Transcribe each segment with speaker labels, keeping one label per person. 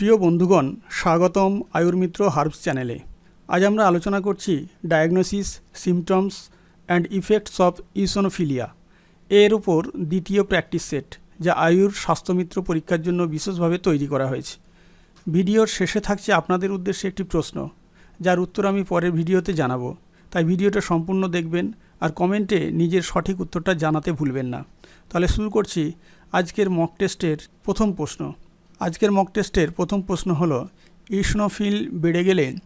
Speaker 1: প্রিয় বন্ধুগণ, স্বাগতম আয়ুর্মিত্র হার্বস চ্যানেলে। আজ আমরা আলোচনা করছি diagnosis, symptoms and effects of eosinophilia এর উপর দ্বিতীয় প্র্যাকটিস সেট, যা আয়ুর স্বাস্থ্যমিত্র পরীক্ষার জন্য বিশেষভাবে তৈরি করা হয়েছে। ভিডিওর শেষে থাকছে আপনাদের উদ্দেশ্যে একটি প্রশ্ন, যার উত্তর আমি পরের ভিডিওতে জানাব। তাই ভিডিওটা সম্পূর্ণ দেখবেন আর কমেন্টে নিজের সঠিক উত্তরটা জানাতে ভুলবেন না। তাহলে শুরু করছি আজকের মক টেস্টের প্রথম প্রশ্ন। আজকের মক টেস্টের প্রথম প্রশ্ন হল ইসনোফিল বেড়ে গেলে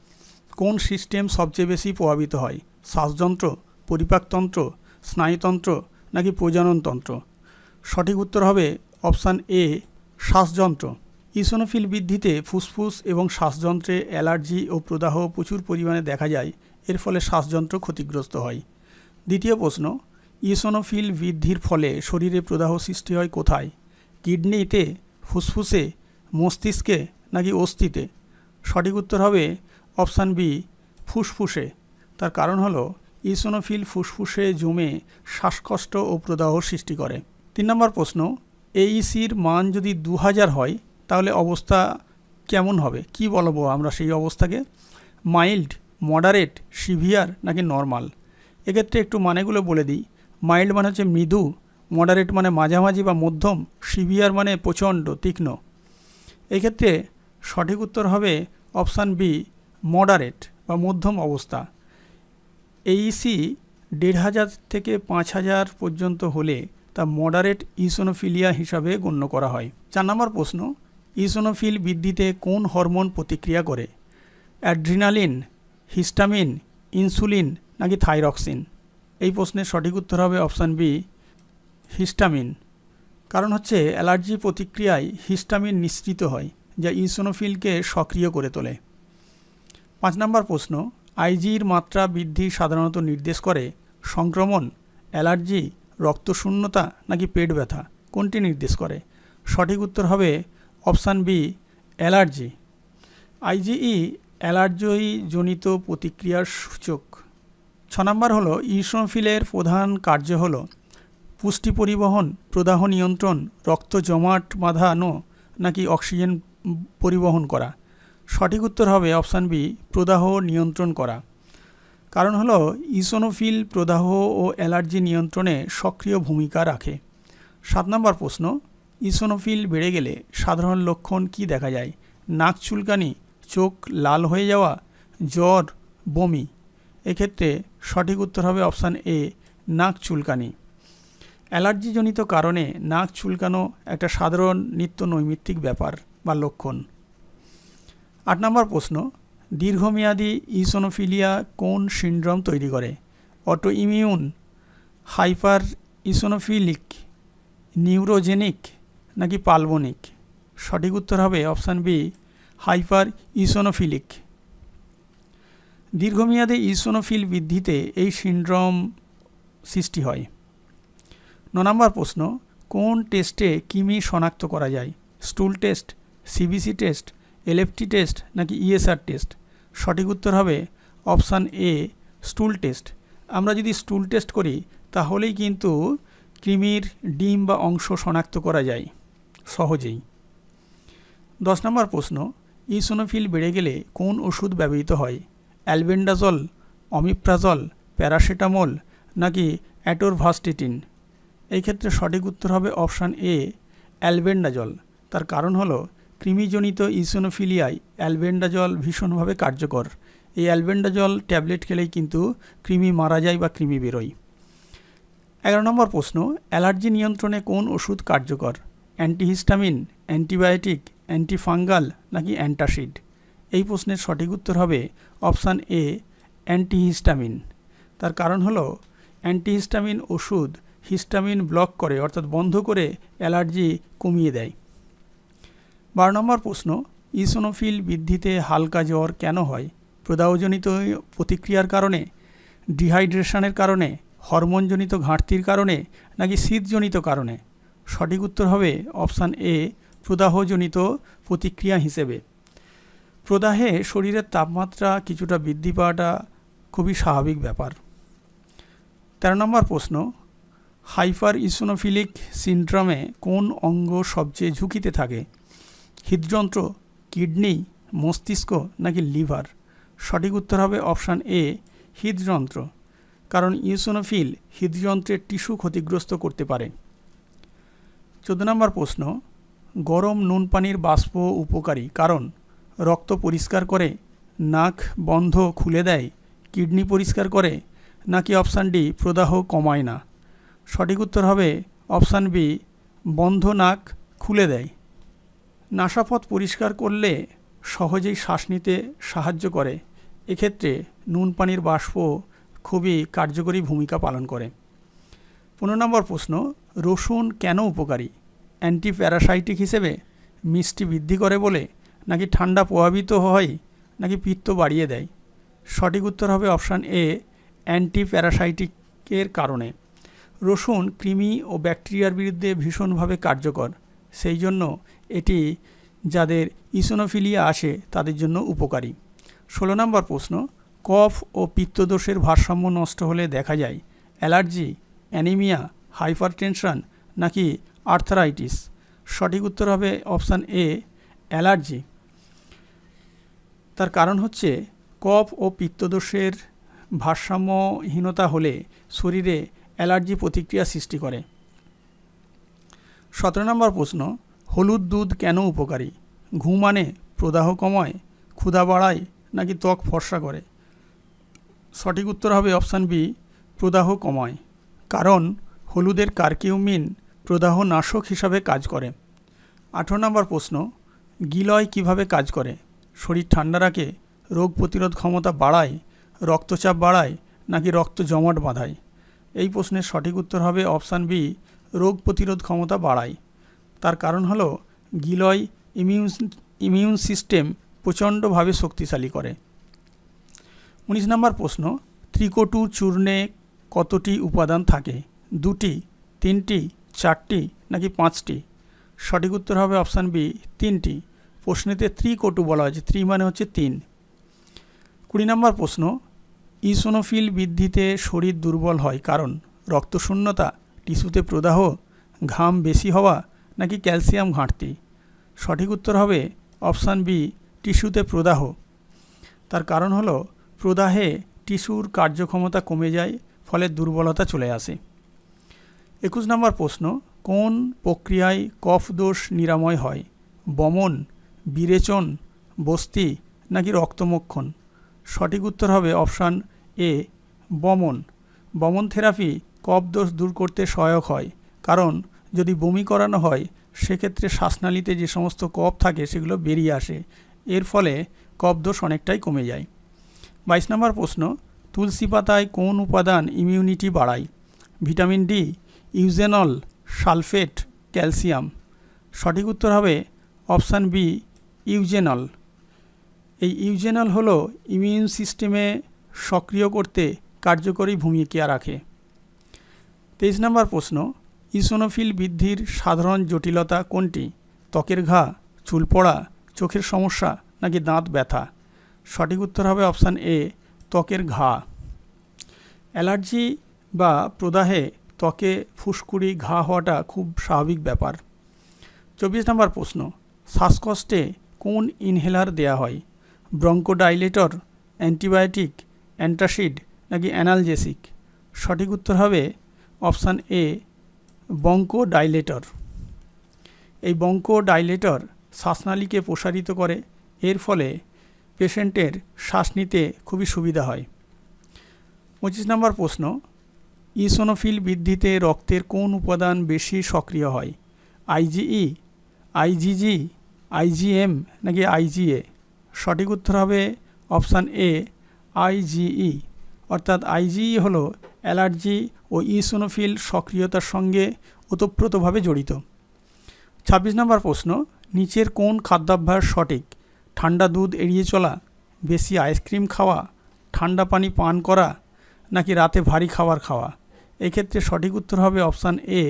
Speaker 1: কোন সিস্টেম সবচেয়ে বেশি প্রভাবিত হয়? শ্বাসযন্ত্র, পরিপাকতন্ত্র, স্নায়ুতন্ত্র নাকি প্রজননতন্ত্র? সঠিক উত্তর হবে অপশান এ, শ্বাসযন্ত্র। ইসোনোফিল বৃদ্ধিতে ফুসফুস এবং শ্বাসযন্ত্রে অ্যালার্জি ও প্রদাহ প্রচুর পরিমাণে দেখা যায়, এর ফলে শ্বাসযন্ত্র ক্ষতিগ্রস্ত হয়। দ্বিতীয় প্রশ্ন ইসোনোফিল বৃদ্ধির ফলে শরীরে প্রদাহ সৃষ্টি হয় কোথায়? কিডনিতে, ফুসফুসে মস্তিষ্কে নাকি অস্থিতে? সঠিক উত্তর হবে অপশান বি, ফুসফুসে। তার কারণ হলো ইসোনোফিল ফুসফুসে জমে শ্বাসকষ্ট ও প্রদাহ সৃষ্টি করে। তিন নম্বর প্রশ্ন এইসির মান যদি দু হাজার হয়, তাহলে অবস্থা কেমন হবে? কি বলব আমরা সেই অবস্থাকে? মাইল্ড, মডারেট, সিভিয়ার নাকি নর্মাল? এক্ষেত্রে একটু মানেগুলো বলে দিই। মাইল্ড মানে হচ্ছে মৃদু, মডারেট মানে মাঝামাঝি বা মধ্যম, সিভিয়ার মানে প্রচণ্ড, তীক্ষ্ণ। এক্ষেত্রে সঠিক উত্তর হবে অপশান বি মডারেট বা মধ্যম অবস্থা। এইসি দেড় হাজার থেকে পাঁচ হাজার পর্যন্ত হলে তা মডারেট ইসোনোফিলিয়া হিসাবে গণ্য করা হয়। চার নম্বর প্রশ্ন ইসোনোফিল বৃদ্ধিতে কোন হরমোন প্রতিক্রিয়া করে? অ্যাড্রিনালিন হিস্টামিন ইনসুলিন নাকি থাইরক্সিন এই প্রশ্নের সঠিক উত্তর হবে অপশান বি হিস্টামিন কারণ হচ্ছে অ্যালার্জি প্রতিক্রিয়ায় হিস্টামিন নিঃসৃত হয়, যা ইসোনোফিলকে সক্রিয় করে তোলে। পাঁচ নম্বর প্রশ্ন আইজির মাত্রা বৃদ্ধি সাধারণত নির্দেশ করে সংক্রমণ, অ্যালার্জি, রক্তশূন্যতা নাকি পেট ব্যথা, কোনটি নির্দেশ করে? সঠিক উত্তর হবে option B, allergy. IgE allergy জনিত প্রতিক্রিয়ার সূচক। ছ নম্বর হলো ইসোনোফিলের প্রধান কার্য হলো পুষ্টি পরিবহন, প্রদাহ নিয়ন্ত্রণ, রক্ত জমাট বাঁধানো নাকি অক্সিজেন পরিবহন করা? সঠিক উত্তর হবে অপশান বি, প্রদাহ নিয়ন্ত্রণ করা। কারণ হলো, ইসোনোফিল প্রদাহ ও অ্যালার্জি নিয়ন্ত্রণে সক্রিয় ভূমিকা রাখে। সাত নম্বর প্রশ্ন, ইসোনোফিল বেড়ে গেলে সাধারণ লক্ষণ কি দেখা যায়? নাক চুলকানি, চোখ লাল হয়ে যাওয়া, জ্বর, বমি। এক্ষেত্রে সঠিক উত্তর হবে অপশান এ, নাক চুলকানি। অ্যালার্জিজনিত কারণে নাক চুলকানো একটা সাধারণ নিত্য নৈমিত্তিক ব্যাপার বা লক্ষণ। আট নম্বর প্রশ্ন, দীর্ঘমেয়াদী ইসোনোফিলিয়া কোন সিন্ড্রোম তৈরি করে? Auto immune hyper eosinophilic neurogenic নাকি পালবনিক সঠিক উত্তর হবে অপশান বি হাইপার ইসোনোফিলিক দীর্ঘমেয়াদে ইসোনোফিল বৃদ্ধিতে এই সিন্ড্রোম সৃষ্টি হয়। ন নম্বর প্রশ্ন, কোন টেস্টে কিমি শনাক্ত করা যায়? Stool test, CBC test, LFT test নাকি ইএসআর টেস্ট? সঠিক উত্তর হবে অপশান এ, স্টুল টেস্ট। আমরা যদি স্টুল টেস্ট করি, তাহলেই কিন্তু কৃমির ডিম বা অংশ শনাক্ত করা যায়। সহজেই। দশ নম্বর প্রশ্ন ইসোনোফিল বেড়ে গেলে কোন ওষুধ ব্যবহৃত হয়? অ্যালবেন্ডাজল, অমিপ্রাজল, প্যারাসিটামল নাকি অ্যাটোরভাস্টিটিন? এই ক্ষেত্রে সঠিক উত্তর হবে অপশান এ, অ্যালবেন্ডাজল। তার কারণ হলো, কৃমিজনিত ইসোনোফিলিয়ায় অ্যালবেন্ডাজল ভীষণভাবে কার্যকর। এই অ্যালবেন্ডাজল ট্যাবলেট খেলেই কিন্তু কৃমি মারা যায় বা কৃমি বেরোয়। এগারো নম্বর প্রশ্ন, অ্যালার্জি নিয়ন্ত্রণে কোন ওষুধ কার্যকর? অ্যান্টিহিস্টামিন, অ্যান্টিবায়োটিক, অ্যান্টিফাঙ্গাল নাকি অ্যান্টাসিড? এই প্রশ্নের সঠিক উত্তর হবে অপশান এ, অ্যান্টিহিস্টামিন। তার কারণ হলো, অ্যান্টিহিস্টামিন ওষুধ হিস্টামিন ব্লক করে, অর্থাৎ বন্ধ করে অ্যালার্জি কমিয়ে দেয়। বারো নম্বর প্রশ্ন, ইসোনোফিল বৃদ্ধিতে হালকা জ্বর কেন হয়? প্রদাহজনিত প্রতিক্রিয়ার কারণে, ডিহাইড্রেশনের কারণে, হরমোনজনিত ঘাটতির কারণে, নাকি শীতজনিত কারণে? সঠিক উত্তর হবে অপশান এ, প্রদাহজনিত প্রতিক্রিয়া হিসেবে। প্রদাহে শরীরের তাপমাত্রা কিছুটা বৃদ্ধি পাওয়াটা খুবই স্বাভাবিক ব্যাপার। তেরো নম্বর প্রশ্ন হাইপার ইসোনোফিলিক সিন্ড্রোমে কোন অঙ্গ সবচেয়ে ঝুঁকিতে থাকে? হৃদযন্ত্র, কিডনি, মস্তিষ্ক নাকি লিভার? সঠিক উত্তর হবে অপশান এ, হৃদযন্ত্র, কারণ ইউসোনোফিল হৃদযন্ত্রের টিস্যু ক্ষতিগ্রস্ত করতে পারে। চোদ্দ নম্বর প্রশ্ন, গরম নুন পানির বাষ্প উপকারী, কারণ রক্ত পরিষ্কার করে, নাক বন্ধ খুলে দেয়, কিডনি পরিষ্কার করে, নাকি অপশান ডি, প্রদাহ কমায় না? সঠিক উত্তর হবে অপশান বি, বন্ধ নাক খুলে দেয়। নাসাপথ পরিষ্কার করলে সহজেই শ্বাস নিতে সাহায্য করে। এক্ষেত্রে নুন পানির বাষ্প খুবই কার্যকরী ভূমিকা পালন করে। পনেরো নম্বর প্রশ্ন, রসুন কেন উপকারী? অ্যান্টি প্যারাসাইটিক হিসেবে মিষ্টি বৃদ্ধি করে বলে নাকি ঠান্ডা প্রভাবিত হয় নাকি পিত্ত বাড়িয়ে দেয়? সঠিক উত্তর হবে অপশান এ অ্যান্টি প্যারাসাইটিকের কারণে। রসুন, কৃমি ও ব্যাকটেরিয়ার বিরুদ্ধে ভীষণভাবে কার্যকর। সেই জন্য এটি যাদের ইসোনোফিলিয়া আসে, তাদের জন্য উপকারী। ষোলো নম্বর প্রশ্ন, কফ ও পিত্তদোষের ভারসাম্য নষ্ট হলে দেখা যায় অ্যালার্জি, অ্যানিমিয়া, হাইপারটেনশন নাকি আর্থারাইটিস? সঠিক উত্তর হবে অপশান এ, অ্যালার্জি। তার কারণ হচ্ছে কফ ও পিত্তদোষের ভারসাম্যহীনতা হলে শরীরে অ্যালার্জি প্রতিক্রিয়া সৃষ্টি করে। সতেরো নম্বর প্রশ্ন, হলুদ দুধ কেন উপকারী? ঘুম আনে প্রদাহ কমায়, ক্ষুধা বাড়ায় নাকি ত্বক ফর্সা করে? সঠিক উত্তর হবে অপশান বি, প্রদাহ কমায়। কারণ হলুদের কার্কিউমিন প্রদাহ নাশক হিসাবে কাজ করে। আঠেরো নম্বর প্রশ্ন, গিলয় কীভাবে কাজ করে? শরীর ঠান্ডা রাখে, রোগ প্রতিরোধ ক্ষমতা বাড়ায়, রক্তচাপ বাড়ায় নাকি রক্ত জমাট বাঁধায়? এই প্রশ্নের সঠিক উত্তর হবে অপশান বি, রোগ প্রতিরোধ ক্ষমতা বাড়ায়। তার কারণ হলো, গিলয় ইমিউন ইমিউন সিস্টেম প্রচণ্ডভাবে শক্তিশালী করে। উনিশ নম্বর প্রশ্ন, ত্রিকটু চূর্ণে কতটি উপাদান থাকে? দুটি, তিনটি, চারটি, নাকি পাঁচটি? সঠিক উত্তর হবে অপশান বি, তিনটি। প্রশ্নেতে ত্রিকটু বলা হয়েছে, ত্রি মানে হচ্ছে তিন। কুড়ি নম্বর প্রশ্ন ইসোনোফিল বৃদ্ধিতে শরীর দুর্বল হয়, কারণ রক্তশূন্যতা, টিস্যুতে প্রদাহ, ঘাম বেশি হওয়া নাকি ক্যালসিয়াম ঘাটতি। সঠিক উত্তর হবে অপশান বি, টিস্যুতে প্রদাহ। তার কারণ হলো প্রদাহে টিস্যুর কার্যক্ষমতা কমে যায়, ফলে দুর্বলতা চলে আসে। একুশ নম্বর প্রশ্ন, কোন প্রক্রিয়ায় কফ দোষ নিরাময় হয়? বমন, বিরেচন, বস্তি নাকি রক্তমক্ষণ? সঠিক উত্তর হবে অপশান এ, বমন। বমন থেরাপি কফ দোষ দূর করতে সহায়ক হয়। কারণ, যদি বমি করানো হয়, সেক্ষেত্রে শ্বাসনালীতে যে সমস্ত কফ থাকে, সেগুলো বেরিয়ে আসে। এর ফলে কফ দোষ অনেকটাই কমে যায়। বাইশ নম্বর প্রশ্ন, তুলসী পাতায় কোন উপাদান ইমিউনিটি বাড়ায়? Vitamin D, eugenol, sulphate, calcium. সঠিক উত্তর হবে অপশান বি, ইউজেনল। এই ইউজেনল হলো ইমিউন সিস্টেমে সক্রিয় করতে কার্যকরী ভূমিকা রাখে। তেইশ নম্বর প্রশ্ন, ইসোনোফিল বৃদ্ধির সাধারণ জটিলতা কোনটি? ত্বকের ঘা, চুল পড়া, চোখের সমস্যা নাকি দাঁত ব্যথা? সঠিক উত্তর হবে অপশান এ, ত্বকের ঘা। অ্যালার্জি বা প্রদাহে ত্বকে ফুসকুড়ি ঘা হওয়াটা খুব স্বাভাবিক ব্যাপার। চব্বিশ নম্বর প্রশ্ন, শ্বাসকষ্টে কোন ইনহেলার দেয়া হয়? ব্রঙ্কোডাইলেটর, অ্যান্টিবায়োটিক অ্যান্টাসিড নাকি অ্যানালজেসিক? সঠিক উত্তর হবে অপশান এ, বঙ্কোডাইলেটর। এই বঙ্কোডাইলেটর শ্বাসনালীকে প্রসারিত করে, এর ফলে পেশেন্টের শ্বাস নিতে খুবই সুবিধা হয়। পঁচিশ নম্বর প্রশ্ন ইসোনোফিল বৃদ্ধিতে রক্তের কোন উপাদান বেশি সক্রিয় হয়? আইজিই আইজিজি আইজিএম নাকি আইজিএ সঠিক উত্তর হবে অপশান এ আইজিই অর্থাৎ আইজিই হলো অ্যালার্জি ও ইসোনোফিল সক্রিয়তার সঙ্গে ওতপ্রোতভাবে জড়িত। ছাব্বিশ নম্বর প্রশ্ন, নিচের কোন খাদ্যাভ্যাস সঠিক? ঠান্ডা দুধ এড়িয়ে চলা, বেশি আইসক্রিম খাওয়া, ঠান্ডা পানি পান করা, নাকি রাতে ভারী খাবার খাওয়া? এক্ষেত্রে সঠিক উত্তর হবে অপশান এ,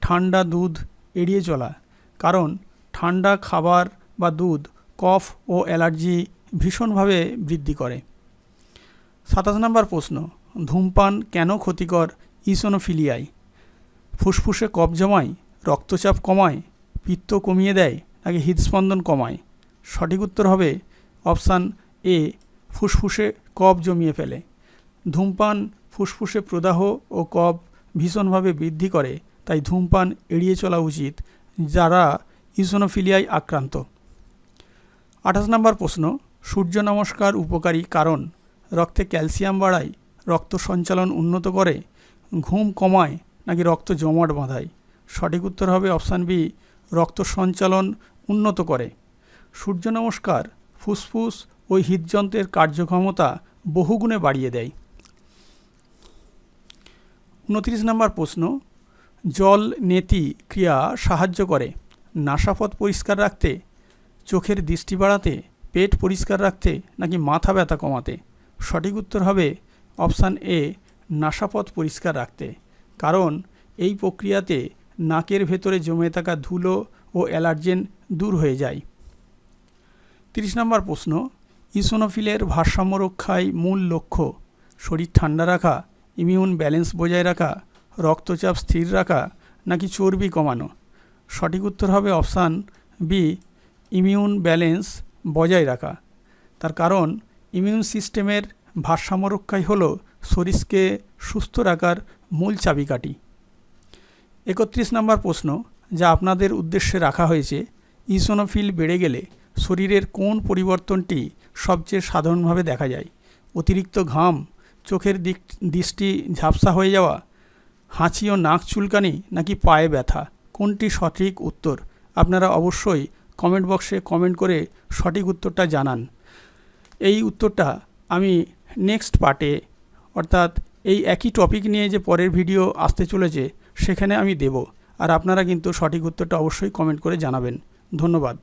Speaker 1: ঠান্ডা দুধ এড়িয়ে চলা, কারণ ঠান্ডা খাবার বা দুধ কফ ও অ্যালার্জি ভীষণভাবে বৃদ্ধি করে। সাতাশ নম্বর প্রশ্ন, ধূমপান কেন ক্ষতিকর? ইসোনোফিলিয়ায়। ফুসফুসে কফ জমায়, রক্তচাপ কমায়, পিত্ত কমিয়ে দেয় নাকি হৃদস্পন্দন কমায়? সঠিক উত্তর হবে অপশান এ, ফুসফুসে কফ জমিয়ে ফেলে। ধূমপান ফুসফুসে প্রদাহ ও কফ ভীষণভাবে বৃদ্ধি করে, তাই ধূমপান এড়িয়ে চলা উচিত যারা ইসোনোফিলিয়ায় আক্রান্ত। আঠাশ নম্বর প্রশ্ন, সূর্য নমস্কার উপকারী কারণ? রক্তে ক্যালসিয়াম বাড়ায়, রক্ত সঞ্চালন উন্নত করে, ঘুম কমায় নাকি রক্ত জমাট বাঁধায়? সঠিক উত্তর হবে অপশান বি, রক্ত সঞ্চালন উন্নত করে। সূর্য নমস্কার, ফুসফুস ও হৃদযন্ত্রের কার্যক্ষমতা বহুগুণে বাড়িয়ে দেয়। উনত্রিশ নম্বর প্রশ্ন, জল নেতি ক্রিয়া সাহায্য করে নাসাপথ পরিষ্কার রাখতে, চোখের দৃষ্টি বাড়াতে, পেট পরিষ্কার রাখতে নাকি মাথা ব্যথা কমাতে? সঠিক উত্তর হবে অপশান এ, নাসাপথ পরিষ্কার রাখতে। কারণ এই প্রক্রিয়াতে নাকের ভেতরে জমে থাকা ধুলো ও অ্যালার্জেন দূর হয়ে যায়। তিরিশ নম্বর প্রশ্ন, ইসোনোফিলের ভারসাম্য রক্ষায় মূল লক্ষ্য, শরীর ঠান্ডা রাখা, ইমিউন ব্যালেন্স বজায় রাখা, রক্তচাপ স্থির রাখা, নাকি চর্বি কমানো? সঠিক উত্তর হবে অপশান বি, ইমিউন ব্যালেন্স বজায় রাখা। তার কারণ ইমিউন সিস্টেমের ভারসাম্য রক্ষাই হল শরীরকে সুস্থ রাখার মূল চাবিকাঠি। একত্রিশ নম্বর প্রশ্ন, যা আপনাদের উদ্দেশ্যে রাখা হয়েছে ইসোনোফিল বেড়ে গেলে শরীরের কোন পরিবর্তনটি সবচেয়ে সাধারণভাবে দেখা যায়? অতিরিক্ত ঘাম, চোখের দিক, দৃষ্টি ঝাপসা হয়ে যাওয়া, হাঁচি ও নাক চুলকানি, নাকি পায়ে ব্যথা? কোনটি সঠিক উত্তর? আপনারা অবশ্যই কমেন্ট বক্সে কমেন্ট করে সঠিক উত্তরটা জানান। এই উত্তরটা আমি নেক্সট পার্টে অর্থাৎ এই একই টপিক নিয়ে যে পরের ভিডিও আসতে চলেছে, সেখানে আমি দেব। আর আপনারা কিন্তু সঠিক উত্তরটা অবশ্যই কমেন্ট করে জানাবেন। ধন্যবাদ।